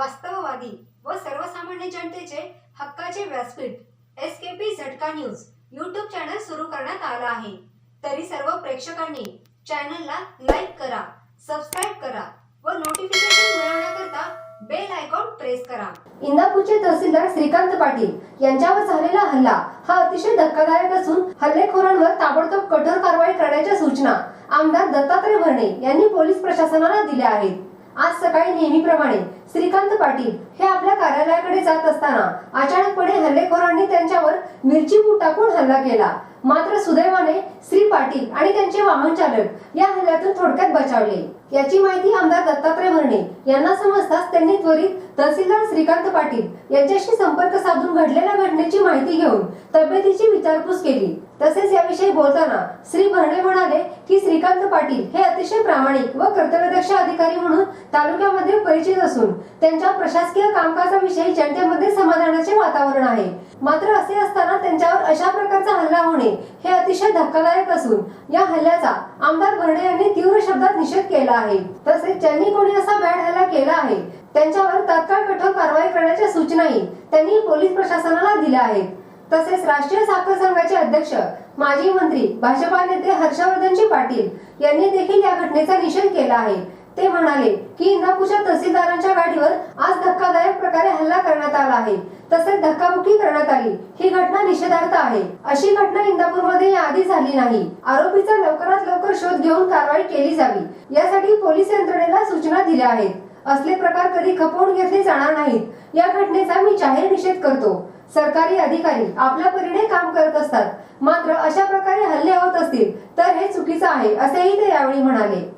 वास्तववादी व सर्वसामान्य जनतेचे हक्काचे व्यासपीठ एस के पी झटका न्यूज यूट्यूब चॅनल सुरू करण्यात आला आहे. तरी सर्व प्रेक्षकांनी चॅनलला लाईक करा सबस्क्राईब करा व नोटिफिकेशन मिळवण्याकरता बेल आयकॉन प्रेस करा. इंदापूरचे तहसीलदार श्रीकांत पाटील यांच्यावर झालेला हल्ला हा अतिशय धक्कादायक असून हल्लेखोरांवर ताबडतोब कठोर कारवाई करण्याच्या सूचना आमदार दत्तात्रय भरणे यांनी पोलीस प्रशासनाला दिल्या आहेत. आज सकाळी नेहमीप्रमाणे श्रीकांत पाटील हे आपल्या कार्यालयाकडे जात असताना अचानकपणे हल्लेखोरांनी त्यांच्यावर मिरची पूड टाकून हल्ला केला. मात्र सुदैवाने श्री पाटील आणि त्यांचे वाहन चालक या हल्ल्यातून थोडक्यात बचावले. याची माहिती आमदार दत्तात्रय भरणे यांना समजताच त्यांनी त्वरित तहसीलदार श्रीकांत पाटील यांच्याशी संपर्क साधून घडलेल्या घटनेची माहिती घेऊन तब्येतीची विचारपूस केली. तसेच याविषयी बोलताना श्री भरणे म्हणाले की श्रीकांत पाटील हे अतिशय प्रामाणिक व कर्तव्यदक्ष अधिकारी म्हणून तालुक्यामध्ये परिचित असून त्यांच्या प्रशासकीय कामकाजाविषयी जनतेमध्ये समाधानाचे वातावरण आहे. मात्र असे असताना त्यांच्यावर अशा प्रकारचा हल्ला होणे हे अतिशय धक्कादायक असून या हल्ल्याचा आमदार भरणे यांनी तीव्र शब्दात निषेध केला आहे. तसेच ज्यांनी कोणी असा बॅड हल्ला केला आहे त्यांच्यावर तात्काळ कठोर कारवाई करण्याच्या सूचनाही त्यांनी पोलीस प्रशासनाला दिल्या आहेत. तसेच राष्ट्रीय साखर संघाचे अध्यक्ष माजी मंत्री भाजपा नेते हर्षवर्धनजी पाटील यांनी देखील या घटनेचा निषेध केला आहे. ते म्हणाले की इंदापूरच्या तहसीलदार गाडीवर आज धक्कादायक प्रकारे हल्ला करण्यात आला आहे. तसेच धक्काबुक्की करण्यात आली. ही घटना निषेधार्थ आहे. अशी घटना इंदापूरमध्ये याआधी झाली नाही. आरोपीचा लवकरात लवकर शोध घेऊन कारवाई केली जावी. यासाठी पोलीस यंत्रणेला सूचना दिल्या आहेत. असले प्रकार कधी खपवून घेतले जाणार नाहीत. या घटनेचा मी जाहीर निषेध करतो. सरकारी अधिकारी आपल्या परीने काम करत असतात. मात्र अशा प्रकारे हल्ले होत असतील तर हे चुकीचं आहे असेही ते यावेळी म्हणाले.